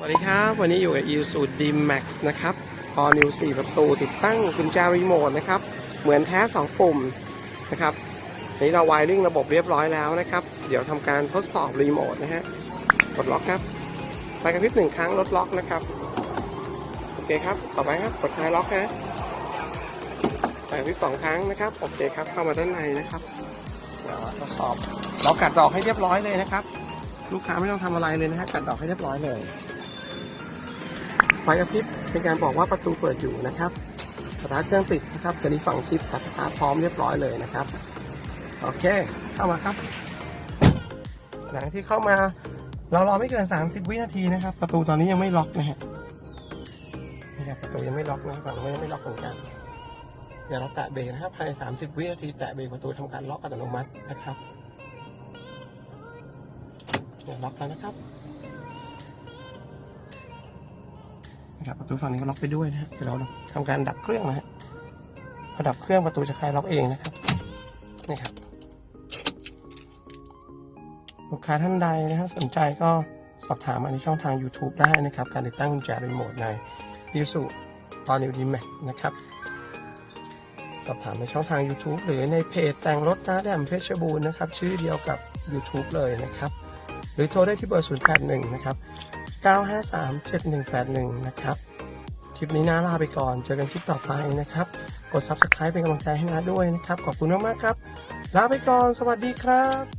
สวัสดีครับ วันนี้อยู่กับ i s u d d Max นะครับพอนิว4ประตูติดตั้งกุญแจรีโมทนะครับ เหมือนแท้2ปุ่มนะครับนี่เราไวริ่งระบบเรียบร้อยแล้วนะครับ เดี๋ยวทำการทดสอบรีโมทนะฮะกดล็อกครับ ไปกระพริบหนึ่งครั้งลดล็อกนะครับ โอเคครับ ต่อไปครับ กดคลายล็อกนะไปกระพริบสองครั้งนะครับ โอเคครับ เข้ามาด้านในนะครับเดี๋ยวทดสอบ เรากัดดอกให้เรียบร้อยเลยนะครับ ลูกค้าไม่ต้องทำอะไรเลยนะฮะ กัดดอกให้เรียบร้อยเลย ไฟกระพริบเป็นการบอกว่าประตูเปิดอยู่นะครับสตาร์ทเครื่องติดนะครับตอนนี้ฝั่งชิปตัดสตาร์ทพร้อมเรียบร้อยเลยนะครับ โอเค เข้ามาครับ หลังที่เข้ามาเรารอไม่เกิน 30 วินาทีนะครับ ประตูตอนนี้ยังไม่ล็อกนะฮะนี่ครับประตูยังไม่ล็อกนะฝั่งนู้ยังไม่ล็อกเหมือนกันเดี๋ยวเราแตะเบรกนะครับภายใน30 วินาทีแตะเบรกประตูทำการล็อกอัตโนมัตินะครับเดี๋ยวล็อกแล้วนะครับ นะครับประตูฝั่งนี้ก็ล็อกไปด้วยนะฮะเดี๋ยวเราทำการดับเครื่องนะฮะพอดับเครื่องประตูจะคลายล็อกเองนะครับนี่ครับลูกค้าท่านใดนะฮะสนใจก็สอบถามมาในช่องทาง YouTube ได้นะครับ การติดตั้งกุญแจรีโมทใน i s u ตอนนิวดีแม็กนะครับ สอบถามในช่องทาง YouTube หรือในเพจแต่งรถนะแดมเพชรบูรณ์นะครับ ชื่อเดียวกับ YouTube เลยนะครับ หรือโทรได้ที่เบอร์ 081 นะครับ 9537181 นะครับ คลิปนี้น้าลาไปก่อน เจอกันคลิปต่อไปนะครับ กด Subscribe เป็นกำลังใจให้น้าด้วยนะครับ ขอบคุณมากๆครับ ลาไปก่อน สวัสดีครับ